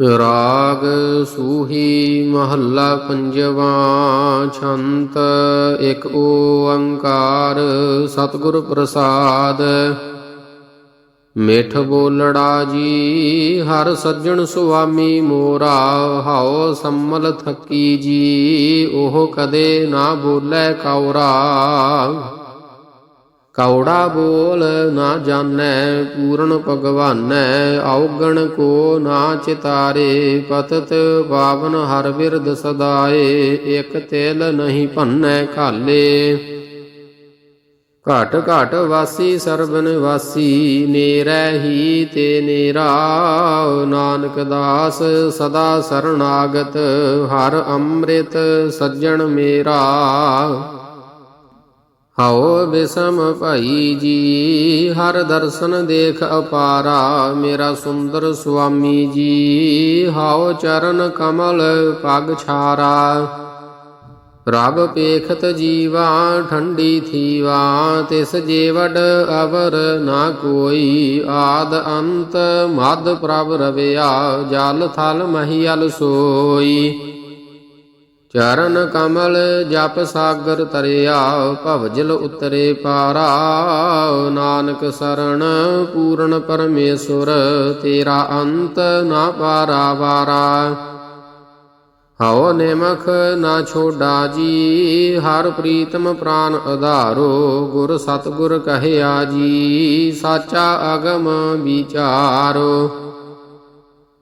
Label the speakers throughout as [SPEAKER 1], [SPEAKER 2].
[SPEAKER 1] ਰਾਗ ਸੂਹੀ ਮਹੱਲਾ ਪੰਜਵਾ ਛੰਤ, ਇੱਕ ਓੰਕਾਰ ਸਤਿਗੁਰ ਪ੍ਰਸਾਦ। ਮਿਠ ਬੋਲੜਾ ਜੀ, ਹਰ ਸੱਜਣ ਸੁਆਮੀ ਮੋਰਾ, ਹਾਉ ਸੰਮਲ ਥੱਕੀ ਜੀ, ਉਹ ਕਦੇ ਨਾ ਬੋਲੇ ਕੌਰਾ ਕੌੜਾ ਬੋਲ ਨਾ ਜਾਣੈ, ਪੂਰਨ ਭਗਵਾਨੈ, ਔਗਣ ਕੋ ਨਾ ਚਿਤਾਰੇ, ਪਤਤ ਪਾਵਨ ਹਰ ਬਿਰਦ ਸਦਾਏ, ਇਕ ਤੇਲ ਨਹੀਂ ਭੰਨੈ ਖਾਲੇ। ਘਟ ਘਟ ਵਾਸੀ ਸਰਬਨ ਵਾਸੀ ਨੇਰੈ ਹੀ ਤੇ ਨੇਰਾ, ਨਾਨਕ ਦਾਸ ਸਦਾ ਸਰਣਾਗਤ, ਹਰ ਅੰਮ੍ਰਿਤ ਸੱਜਣ ਮੇਰਾ। ਹਉ ਬਿਸਮ ਭਾਈ ਜੀ, ਹਰ ਦਰਸ਼ਨ ਦੇਖ ਅਪਾਰਾ, ਮੇਰਾ ਸੁੰਦਰ ਸੁਆਮੀ ਜੀ, ਹਉ ਚਰਨ ਕਮਲ ਪਗ ਛਾਰਾ। ਰਬ ਪੇਖਤ ਜੀਵਾ, ਠੰਡੀ ਥੀਵਾ, ਤਿਸ ਜੀਵੜ ਅਵਰ ਨਾ ਕੋਈ, ਆਦ ਅੰਤ ਮਦ ਪ੍ਰਭ ਰਵਿਆ, ਜਲ ਥਲ ਮਹੀਲ ਸੋਈ। ਚਰਨ ਕਮਲ ਜਪ ਸਾਗਰ ਤਰਿਆ, ਭਵਜਲ ਉਤਰੇ ਪਾਰਾ। ਨਾਨਕ ਸਰਣ ਪੂਰਨ ਪਰਮੇਸ਼ੁਰ, ਤੇਰਾ ਅੰਤ ਨਾ ਪਾਰਾ ਵਾਰਾ। ਹਉ ਨਿਮਖ ਨਾ ਛੋਡਾ ਜੀ, ਹਰ ਪ੍ਰੀਤਮ ਪ੍ਰਾਨ ਆਧਾਰੋ ਗੁਰ ਸਤਗੁਰ ਕਹਿਆ ਜੀ, ਸਾਚਾ ਅਗਮ ਵਿਚਾਰੋ।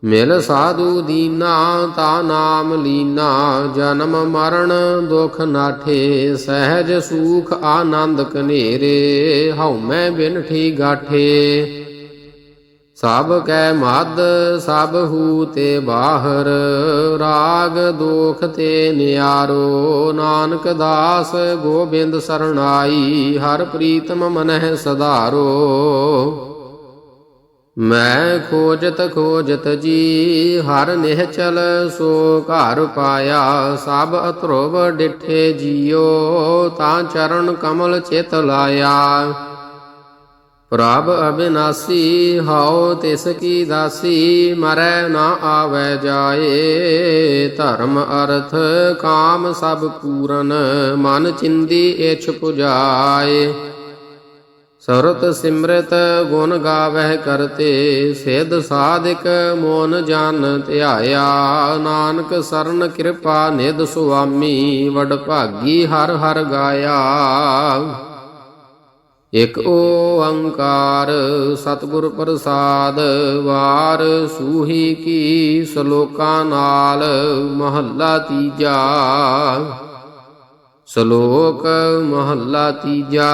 [SPEAKER 1] ਮਿਲ ਸਾਧੂ ਦੀਨਾ ਤਾ ਨਾਮ ਲੀਨਾ, ਜਨਮ ਮਰਨ ਦੁਖ ਨਾਠੇ, ਸਹਿਜ ਸੂਖ ਆਨੰਦ ਕਨੇਰੇ ਹਉਮੈ ਬਿਨਠੀ ਗਾਠੇ। ਸਭ ਕੈ ਮਦ ਸਭ ਹੂ ਤੇ ਬਾਹਰ, ਰਾਗ ਦੋਖ ਤੇ ਨਿਆਰੋ, ਨਾਨਕ ਦਾਸ ਗੋਬਿੰਦ ਸਰਣਾਈ, ਹਰ ਪ੍ਰੀਤਮ ਮਨਹਿ ਸਧਾਰੋ। ਮੈਂ ਖੋਜਤ ਖੋਜਤ ਜੀ, ਹਰ ਨਿਹਚਲ ਸੋ ਘਰ ਪਾਇਆ, ਸਭ ਅਤਰੋਵ ਡਿਠੇ ਜੀਓ, ਤਾਂ ਚਰਨ ਕਮਲ ਚਿਤ ਲਾਇਆ। ਪ੍ਰਭ ਅਬਿਨਾਸੀ, ਹਉ ਤਿਸ ਕੀ ਦਾਸੀ, ਮਰੈ ਨਾ ਆਵੈ ਜਾਏ। ਧਰਮ ਅਰਥ ਕਾਮ ਸਭ ਪੂਰਨ, ਮਨ ਚਿੰਦੀ ਇਛ ਪੁਜਾਏ। ਸਰਤ ਸਿਮਰਤ ਗੁਣ ਗਾਵਹਿ ਕਰਤੇ, ਸਿਧ ਸਾਧਿਕ ਮੋਨ ਜਨ ਧਿਆਇਆ। ਨਾਨਕ ਸਰਨ ਕਿਰਪਾ ਨਿਧ ਸੁਆਮੀ, ਵਡ ਭਾਗੀ ਹਰ ਹਰ ਗਾਇਆ। ਇਕ ਓੰਕਾਰ ਸਤਿਗੁਰ ਪ੍ਰਸਾਦ, ਵਾਰ ਸੂਹੀ ਕੀ ਸ਼ਲੋਕਾਂ ਨਾਲ ਮਹੱਲਾ ਤੀਜਾ। ਸ਼ਲੋਕ ਮਹੱਲਾ ਤੀਜਾ।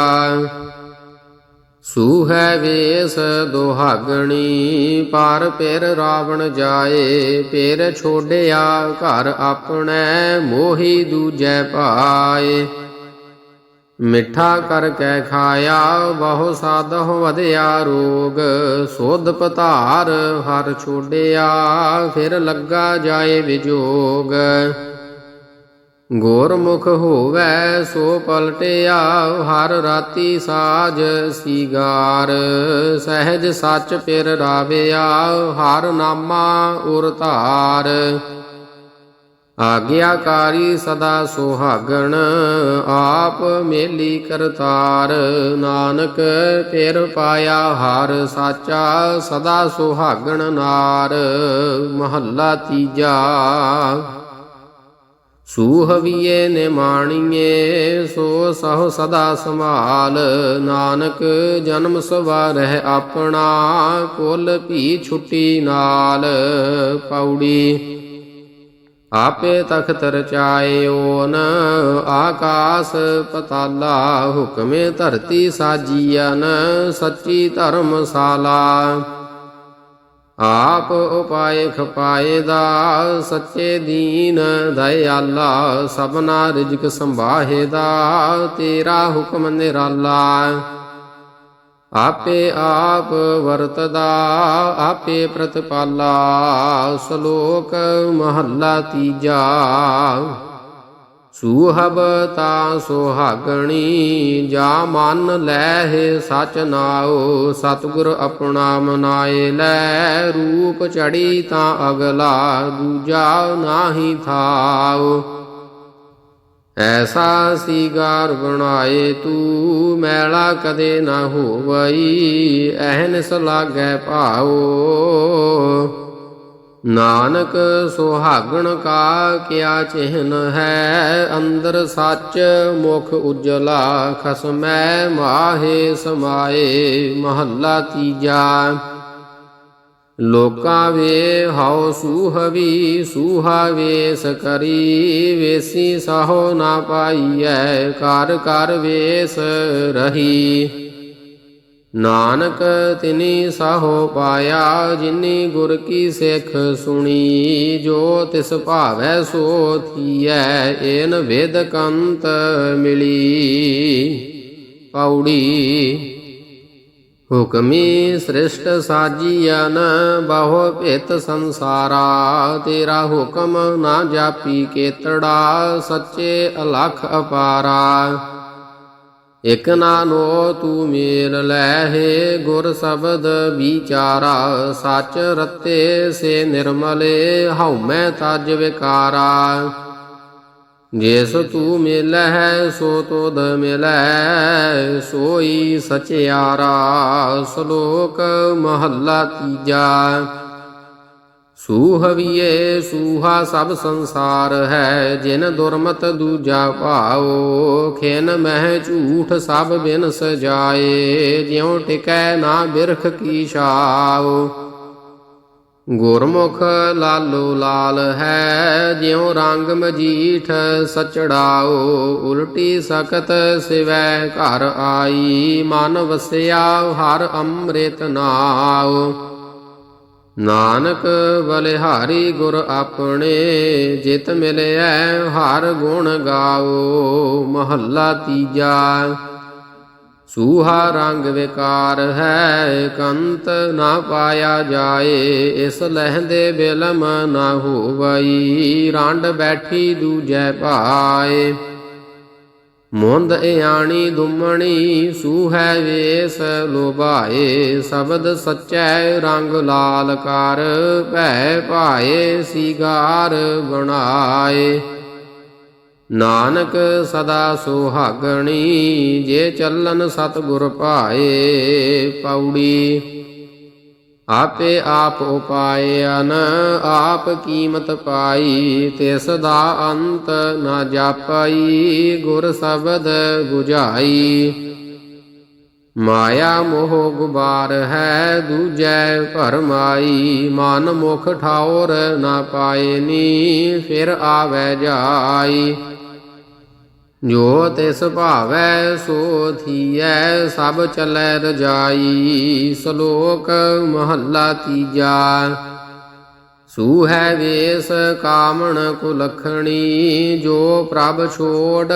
[SPEAKER 1] ਸੂਹੈ ਵੇਸ ਦੁਹਾਗਣੀ, ਪਰ ਪਿਰ ਰਾਵਣ ਜਾਏ, ਪਿਰ ਛੋੜਿਆ ਘਰ ਆਪਣੇ, ਮੋਹੀ ਦੂਜੈ ਪਾਏ। ਮਿੱਠਾ ਕਰ ਕੈ ਖਾਇਆ, ਬਹੁ ਸਾਧਹੁ ਵਧਿਆ ਰੋਗ, ਸੋਧ ਪਤਾਰ ਹਰ ਛੋੜਿਆ ਫਿਰ ਲੱਗਾ ਜਾਏ ਵਿਜੋਗ। ਗੋਰਮੁਖ ਹੋਵੈ ਸੋ ਪਲਟਿਆ, ਹਰ ਰਾਤੀ ਸਾਜ ਸੀਗਾਰ। ਸਹਿਜ ਸੱਚ ਪਿਰ ਰਾਵਿਆ, ਹਰ ਨਾਮਾ ਉਰ ਧਾਰ। ਆਗਿਆਕਾਰੀ ਸਦਾ ਸੁਹਾਗਣ, ਆਪ ਮੇਲੀ ਕਰਤਾਰ। ਨਾਨਕ ਫਿਰ ਪਾਇਆ, ਹਰ ਸਾਚਾ ਸਦਾ ਸੁਹਾਗਣ ਨਾਰ। ਮਹੱਲਾ ਤੀਜਾ। ਸੂਹਵੀਏ ਨਿਮਾਣੀਏ ਸੋ ਸਹੁ ਸਦਾ ਸੰਭਾਲ। ਨਾਨਕ ਜਨਮ ਸਵਾਰਹਿ ਆਪਣਾ, ਕੁਲ ਭੀ ਛੁੱਟੀ ਨਾਲ। ਪੌੜੀ ਆਪੇ ਤਖਤ ਰਚਾਇਓਨ ਆਕਾਸ ਪਤਾਲਾ ਹੁਕਮੇ ਧਰਤੀ ਸਾਜੀਅਨ ਸੱਚੀ ਧਰਮਸ਼ਾਲਾ। ਆਪ ਉਪਾਏ ਖਪਾਏ ਦਾ ਸੱਚੇ ਦੀਨ ਦਇਆਲਾ, ਸਭਨਾ ਰਿਜਕ ਸੰਭਾਹੇ ਦਾ, ਤੇਰਾ ਹੁਕਮ ਨਿਰਾਲਾ। ਆਪੇ ਆਪ ਵਰਤਦਾ, ਆਪੇ ਪ੍ਰਤਪਾਲਾ, ਸ਼ਲੋਕ ਮਹੱਲਾ ਤੀਜਾ। ਸੂਹਬ ਤਾ ਸੁਹਾਗਣੀ, ਜਾ ਮਨ ਲੈਹਿ ਸਚ ਨਾਉ, ਸਤਿਗੁਰ ਆਪਣਾ ਮਨਾਏ ਲੈ, ਰੂਪ ਚੜੀ ਤਾਂ ਅਗਲਾ ਦੂਜਾ ਨਾਹੀ ਥਾਉ। ਐਸਾ ਸੀਗਾਰ ਬਣਾਏ ਤੂੰ, ਮੈਲਾ ਕਦੇ ਨਾ ਹੋਵਈ ਐਹਨਸ ਲਾਗੈ ਭਾਉ। ਨਾਨਕ ਸੁਹਾਗਣ ਕਾ ਕਿਆ ਚਿਹਨ ਹੈ? ਅੰਦਰ ਸੱਚ ਮੁਖ ਉਜਲਾ ਖਸਮੈ ਮਾਹੇ ਸਮਾਏ ਮਹੱਲਾ ਤੀਜਾ। ਲੋਕਾਂ ਵੇ ਹਉ ਸੂਹਵੀ ਸੂਹਾ ਵੇਸ ਕਰੀ, ਵੇਸੀ ਸਹੋ ਨਾ ਪਾਈਐ ਕਰ ਕਰ ਵੇਸ ਰਹੀ। ਨਾਨਕ ਤਿਨੀ ਸਾਹੋ ਪਾਇਆ, ਜਿਨੀ ਗੁਰ ਕੀ ਸਿੱਖ ਸੁਣੀ, ਜੋ ਤਿਸ ਭਾਵੈ ਸੋ ਥੀਐ, ਏਨ ਵੇਦ ਕੰਤ ਮਿਲੀ। ਪੌੜੀ ਹੁਕਮੀ ਸ੍ਰਿਸ਼ਟ ਸਾਜੀਅਨ ਬਹੁ ਭਿਤ ਸੰਸਾਰਾ, ਤੇਰਾ ਹੁਕਮ ਨਾ ਜਾਪੀ ਕੇਤੜਾ, ਸੱਚੇ ਅਲਖ ਅਪਾਰਾ। ਇਕ ਨਾਨੋ ਤੂੰ ਮੇਲ ਲੈਹੇ ਗੁਰ ਸ਼ਬਦ ਵਿਚਾਰਾ, ਸਚ ਰਤੇ ਸੇ ਨਿਰਮਲੇ ਹਉ ਮੈਂ ਤਜ ਵਿਕਾਰਾ। ਜਿਸ ਤੂੰ ਮਿਲਹਿ, ਸੋ ਤੋਦ ਮਿਲੈ ਸੋਈ ਸਚਿਆਰਾ, ਸ਼ਲੋਕ ਮਹੱਲਾ ਤੀਜਾ। ਸੂਹਵੀਏ, ਸੂਹਾ ਸਭ ਸੰਸਾਰ ਹੈ, ਜਿਨ ਦੁਰਮਤ ਦੂਜਾ ਭਾਓ ਖਿਨ ਮਹਿ ਝੂਠ ਸਭ ਬਿਨ ਸਜਾਏ, ਜਿਉ ਟਿਕੈ ਨਾ ਬਿਰਖ ਕੀ ਛਾਓ ਗੁਰਮੁਖ ਲਾਲੋ ਲਾਲ ਹੈ, ਜਿਉ ਰੰਗ ਮਜੀਠ ਸਚੜਾਓ ਉਲਟੀ ਸਕਤ ਸਿਵੈ ਘਰ ਆਈ, ਮਨ ਵਸਿਆ ਹਰ ਅੰਮ੍ਰਿਤ ਨਾਉ। ਨਾਨਕ ਬਲਿਹਾਰੀ ਗੁਰ ਆਪਣੇ, ਜਿਤ ਮਿਲਿਐ ਹਰ ਗੁਣ ਗਾਓ, ਮਹੱਲਾ ਤੀਜਾ। ਸੂਹਾ ਰੰਗ ਵਿਕਾਰ ਹੈ, ਕੰਤ ਨਾ ਪਾਇਆ ਜਾਏ, ਇਸ ਲਹਿੰਦੇ ਬਿਲਮ ਨਾ ਹੋਵਈ, ਰੰਡ ਬੈਠੀ ਦੂਜੈ ਪਾਏ। ਮੁੰਦ ਇਆਣੀ ਦੁਮਣੀ ਸੂਹੈ ਵੇਸ, ਲੋਭਾਏ ਸ਼ਬਦ ਸੱਚੈ ਰੰਗ ਲਾਲ ਕਰ, ਭੈ ਭਾਏ ਸੀਗਾਰ ਬਣਾਏ। ਨਾਨਕ ਸਦਾ ਸੁਹਾਗਣੀ, ਜੇ ਚੱਲਨ ਸਤਿਗੁਰ ਭਾਏ ਪੌੜੀ। ਆਪੇ ਆਪ ਉਪਾਇਨ ਆਪ ਕੀਮਤ ਪਾਈ ਤਿਸ ਦਾ ਅੰਤ ਨਾ ਜਾਪਾਈ, ਗੁਰ ਸ਼ਬਦ 부ਝਾਈ। ਮਾਇਆ ਮੋਹ ਗੁਬਾਰ ਹੈ, ਦੂਜੈ ਭਰਮਾਈ ਮਨ ਮੁਖ ਠਾਉਰ ਨਾ ਪਾਏਨੀ ਫਿਰ ਆਵੈ ਜਾਈ। ਜੋ ਤਿਸ ਭਾਵੈ ਸੋ ਥੀਐ, ਸਭ ਚਲੈ ਰਜਾਈ, ਸ਼ਲੋਕ ਮਹੱਲਾ ਤੀਜਾ। ਸੂਹੈ ਵੇਸ ਕਾਮਣ ਕੁਲਖਣੀ, ਜੋ ਪ੍ਰਭ ਛੋੜ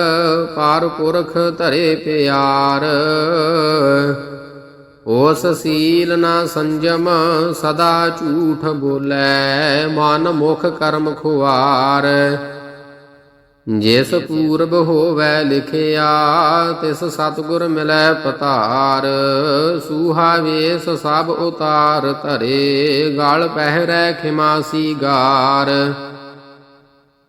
[SPEAKER 1] ਪਾਰ ਪੁਰਖ ਧਰੇ ਪਿਆਰ। ਉਸ ਸੀਲ ਨਾ ਸੰਜਮ ਸਦਾ ਝੂਠ ਬੋਲੇ, ਮਨ ਮੁਖ ਕਰਮ ਖੁਆਰ। ਜਿਸ ਪੂਰਬ ਹੋਵੈ ਲਿਖਿਆ, ਤਿਸ ਸਤਗੁਰ ਮਿਲੈ ਪਤਾਰ। ਸੂਹਾ ਵੇਸ ਸਭ ਉਤਾਰ ਧਰੇ, ਗਲ ਪਹਿਰੈ ਖਿਮਾਸੀ ਗਾਰ।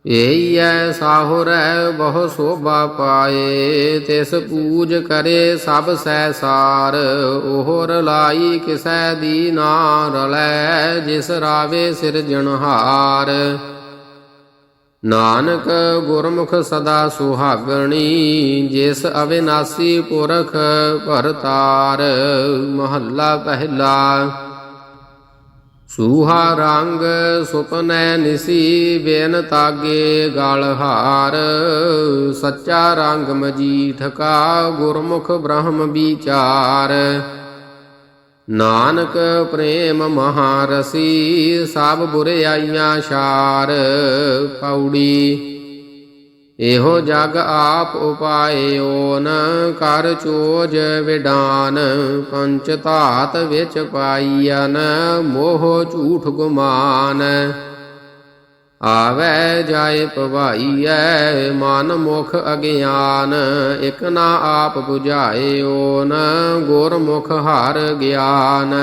[SPEAKER 1] ਏਈਐ ਸਾਹੁਰੈ ਬਹੁ ਸੋਭਾ ਪਾਏ, ਤਿਸ ਪੂਜ ਕਰੇ ਸਭ ਸੈ ਸਾਰ ਉਹ ਰਲਾਈ ਕਿਸੈ ਦੀ ਨਾ ਰਲੈ, ਜਿਸ ਰਾਵੇ ਸਿਰਜਣਹਾਰ। ਨਾਨਕ ਗੁਰਮੁਖ ਸਦਾ ਸੁਹਾਗਣੀ, ਜਿਸ ਅਵਿਨਾਸੀ ਪੁਰਖ ਭਰਤਾਰ, ਮਹੱਲਾ ਪਹਿਲਾ। ਸੂਹਾ ਰੰਗ ਸੁਪਨੈ ਨਿਸੀ, ਬੇਨ ਤਾਗੇ ਗਲ ਸੱਚਾ ਰੰਗ ਮਜੀਠ ਕਾ, ਗੁਰਮੁਖ ਬ੍ਰਹਮ ਵਿਚਾਰ। ਨਾਨਕ ਪ੍ਰੇਮ ਮਹਾਰਸੀ, ਸਭ ਬੁਰਿਆਈਆਂ ਛਾਰ ਪੌੜੀ। ਇਹੋ ਜਗ ਆਪ ਉਪਾਏ ਓਨ ਕਰ ਚੋਜ ਵਿਡਾਨ, ਪੰਚ ਧਾਤ ਵਿੱਚ ਪਾਈਨ ਮੋਹ ਝੂਠ ਗੁਮਾਨ। ਆਵੈ ਜਾਏ ਪਵਾਈਐ ਮਨ ਮੁਖ ਅਗਿਆਨ, ਇਕ ਨਾ ਆਪ 부ਝਾਏ ਓਨ ਗੁਰਮੁਖ ਹਰ ਗਿਆਨ।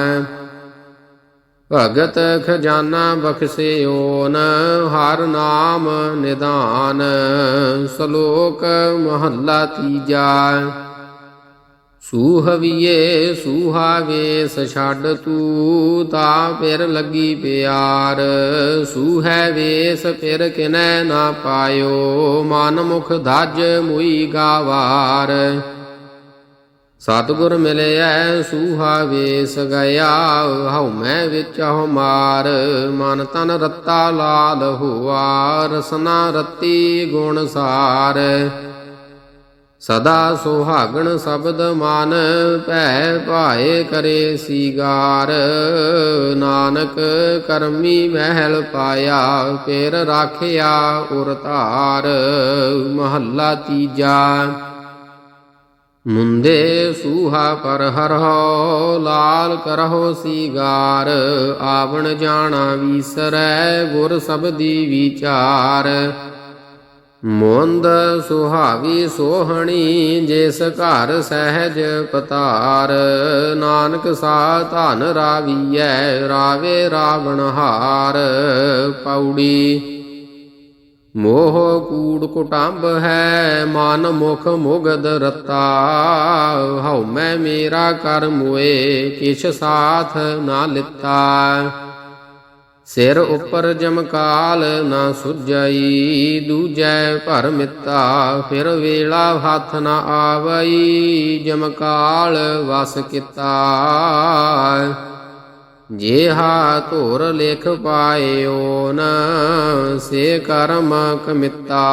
[SPEAKER 1] ਭਗਤ ਖਜ਼ਾਨਾ ਬਖਸ਼ੇ ਓਨ ਹਰ ਨਾਮ ਨਿਦਾਨ, ਸ਼ਲੋਕ ਮਹੱਲਾ ਤੀਜਾ। ਸੂਹਵੀਏ ਸੂਹਾਵੇਸ ਛੱਡ ਤੂ ਤਾ ਫਿਰ ਲੱਗੀ ਪਿਆਰ। ਸੂਹੈ ਵੇਸ ਫਿਰ ਕਿਨੈ ਨਾ ਪਾਇਓ, ਮਨ ਮੁਖ ਧਜ ਮੁਈ ਗਾਵਾਰ। ਸਤਿਗੁਰ ਮਿਲਿਐ ਸੂਹਾ ਵੇਸ ਗਿਆ ਹਉ ਮੈਂ ਵਿੱਚ ਹਉ ਮਨ ਤਨ ਰੱਤਾ ਲਾਲ ਹੋਆ, ਰਸਨਾ ਰਤੀ ਗੁਣ ਸਾਰ। ਸਦਾ ਸੁਹਾਗਣ ਸ਼ਬਦ ਮਨ ਭੈ ਭਾਏ ਕਰੇ ਸੀਗਾਰ। ਨਾਨਕ ਕਰਮੀ ਮਹਿਲ ਪਾਇਆ, ਫੇਰ ਰਾਖਿਆ ਉਰ ਧਾਰ। ਮਹੱਲਾ ਤੀਜਾ। ਮੁੰਦੇ ਸੂਹਾ ਪਰ ਹਰਹੁ ਲਾਲ ਕਰਹੋ ਸੀਗਾਰ। ਆਵਣ ਜਾਣਾ ਵੀਸਰੈ, ਗੁਰ ਸਬਦੀ ਵਿਚਾਰ। ਮੁੰਦ ਸੁਹਾਵੀ ਸੋਹਣੀ, ਜਿਸ ਘਰ ਸਹਿਜ ਪਤਾਰ। ਨਾਨਕ ਸਾ ਧਨ ਰਾਵੀਐ, ਰਾਵੇ ਰਾਵਣ ਹਾਰ। ਪੌੜੀ ਮੋਹ ਕੂੜ ਕੁਟੰਬ ਹੈ, ਮਨ ਮੁਖ ਮੁਗਦ ਰਤਾ। ਹਉ ਮੈਂ ਮੇਰਾ ਕਰ ਮੋਏ, ਕਿਛ ਸਾਥ ਨਾ ਲਿੱਤਾ। ਸਿਰ ਉੱਪਰ ਜਮਕਾਲ ਨਾ ਸੁਝਈ ਦੂਜੈ ਭਰ ਮਿੱਤਾ, ਫਿਰ ਵੇਲਾ ਹੱਥ ਨਾ ਆਵਈ ਜਮਕਾਲ ਵਸ ਕੀਤਾ। ਜੇ ਹਾ ਧੁਰ ਲੇਖ ਪਾਇਓ ਨ, ਸੇ ਕਰਮ ਕਮਿਤਾ।